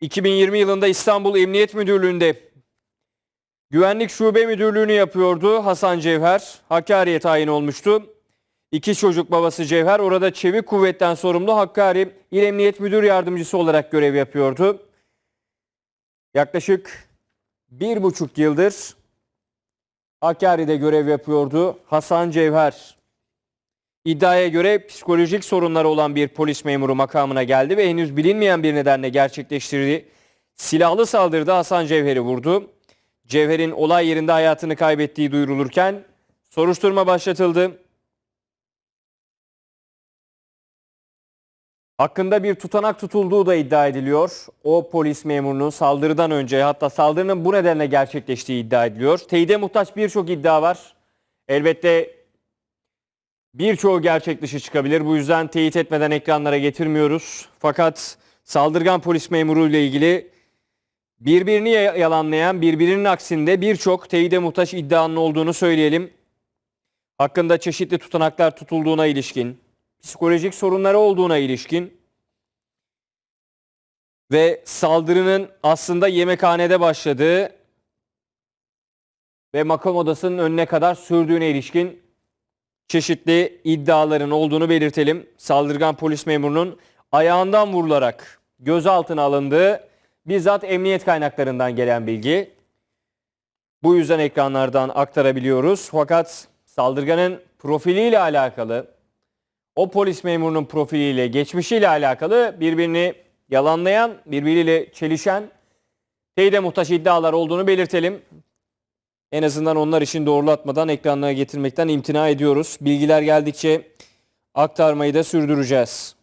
2020 yılında İstanbul Emniyet Müdürlüğü'nde güvenlik şube müdürlüğünü yapıyordu Hasan Cevher. Hakkari'ye tayin olmuştu. İki çocuk babası Cevher orada çevik kuvvetten sorumlu Hakkari İl Emniyet Müdür Yardımcısı olarak görev yapıyordu. Yaklaşık bir buçuk yıldır Hakkari'de görev yapıyordu Hasan Cevher. İddiaya göre psikolojik sorunları olan bir polis memuru makamına geldi ve henüz bilinmeyen bir nedenle gerçekleştirdiği silahlı saldırıda Hasan Cevher'i vurdu. Cevher'in olay yerinde hayatını kaybettiği duyurulurken soruşturma başlatıldı. Hakkında bir tutanak tutulduğu da iddia ediliyor. O polis memurunun saldırıdan önce hatta saldırının bu nedenle gerçekleştiği iddia ediliyor. Teyide muhtaç birçok iddia var. Elbette birçoğu gerçek dışı çıkabilir. Bu yüzden teyit etmeden ekranlara getirmiyoruz. Fakat saldırgan polis memuru ile ilgili birbirini ya- yalanlayan, birbirinin aksinde birçok teyide muhtaç iddianın olduğunu söyleyelim. Hakkında çeşitli tutanaklar tutulduğuna ilişkin, psikolojik sorunları olduğuna ilişkin ve saldırının aslında yemekhanede başladığı ve makam odasının önüne kadar sürdüğüne ilişkin çeşitli iddiaların olduğunu belirtelim. Saldırgan polis memurunun ayağından vurularak gözaltına alındığı bizzat emniyet kaynaklarından gelen bilgi. Bu yüzden ekranlardan aktarabiliyoruz. Fakat saldırganın profiliyle alakalı, o polis memurunun profiliyle, geçmişiyle alakalı birbirini yalanlayan, birbiriyle çelişen teyide muhtaç iddialar olduğunu belirtelim. En azından onlar için doğrulatmadan ekranlara getirmekten imtina ediyoruz. Bilgiler geldikçe aktarmayı da sürdüreceğiz.